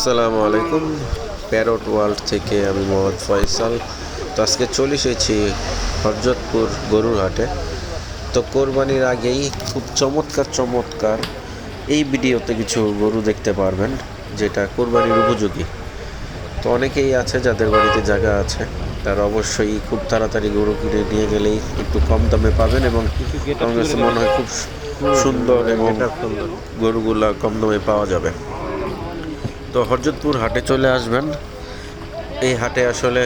আসসালামু আলাইকুম। Parrot world থেকে আমি মোহাম্মদ ফয়সাল। তো আজকে চলে এসেছি হরজতপুর গরুরহাটে। তো কোরবানির আগেই খুব চমৎকার চমৎকার এই ভিডিওতে কিছু গরু দেখতে পারবেন যেটা কোরবানির উপযোগী। তো অনেকেই আছে যাদের বাড়িতে জায়গা আছে তারা অবশ্যই খুব তাড়াতাড়ি গরু কিনে নিয়ে গেলেই একটু কম দামে পাবেন এবং আমার কাছে মনে হয় খুব সুন্দর এবং গরুগুলা কম দামে পাওয়া যাবে। তো হরজতপুর হাটে চলে আসবেন। এই হাটে আসলে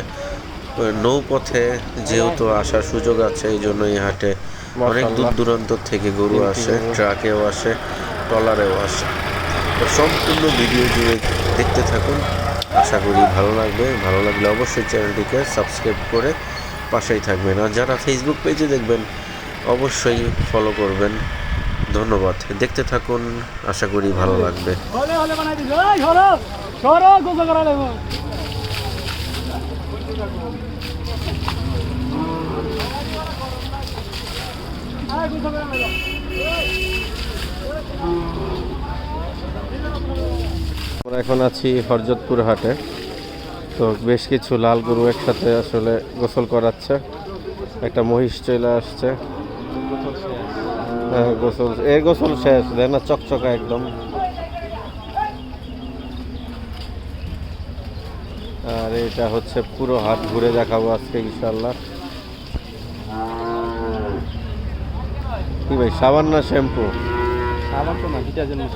নৌপথে যেহেতু আসার সুযোগ আছে এই জন্য এই হাটে অনেক দূর দূরান্ত থেকে গরু আসে ট্রাকেও আসে ট্রলারেও আসে। তো সম্পূর্ণ ভিডিও জুড়ে দেখতে থাকুন। আশা করি ভালো লাগবে। ভালো লাগলে অবশ্যই চ্যানেলটিকে সাবস্ক্রাইব করে পাশেই থাকবেন। আর যারা ফেসবুক পেজে দেখবেন অবশ্যই ফলো করবেন। ধন্যবাদ। দেখতে থাকুন আশা করি ভালো লাগবে। হলে হলে বানাই দিছো এই সরো সরো গোসল করা লাগবো আয় গোসল করা লাগবো আমরা এখন আছি হরজতপুর হাটে। তো বেশ কিছু লাল গরু একসাথে আসলে গোসল করাচ্ছে। একটা মহিষ চলে আসছে। হ্যাঁ গোসল। এর গোসল শেষ দেয় না চকচকা একদম। আর এটা হচ্ছে পুরো হাট ঘুরে দেখাবো আজকে ইনশাল্লাহ কি ভাই সাবান না শ্যাম্পু? সাবান তো না হিটা জিনিস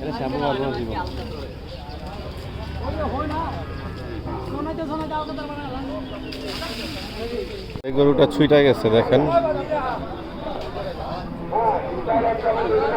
এটা শ্যাম্পু মারবো না জীবন। এই গরুটা ছুইটা গেছে দেখেন।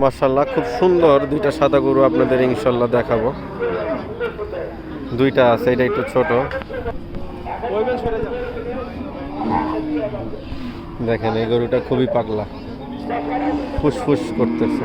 মার্শাল্লাহ খুব সুন্দর দুইটা সাদা গরু আপনাদের ইনশাল্লাহ দেখাবো। দুইটা আছে এটা একটু ছোট। দেখেন এই গরুটা খুবই পাগলা। ফুসফুস করতেছে।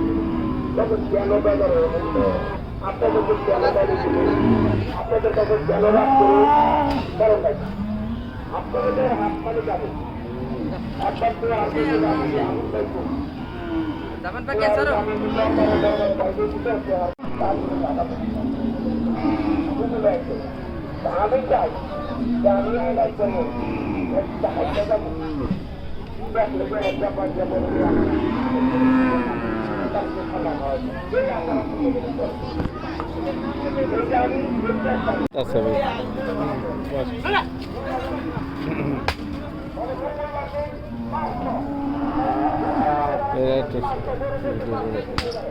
যখন জ্ঞান বেদার আপনাদের বেদে আপনাদের কাছে জ্ঞান রাখ করে কারণ আপনাদের হাত পালে যাবে একবার তো আমি চাই আমি আদায় করব একটা হাজার যাব একটা পয়সা বলব আছে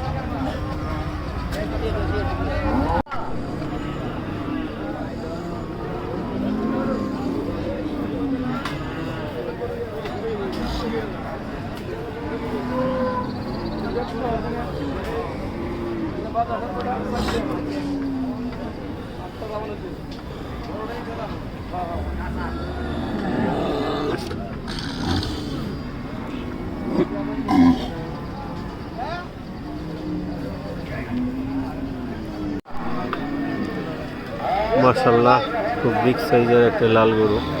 মার্শাল্লাহ খুব বিগ সাইজের একটা লাল গরু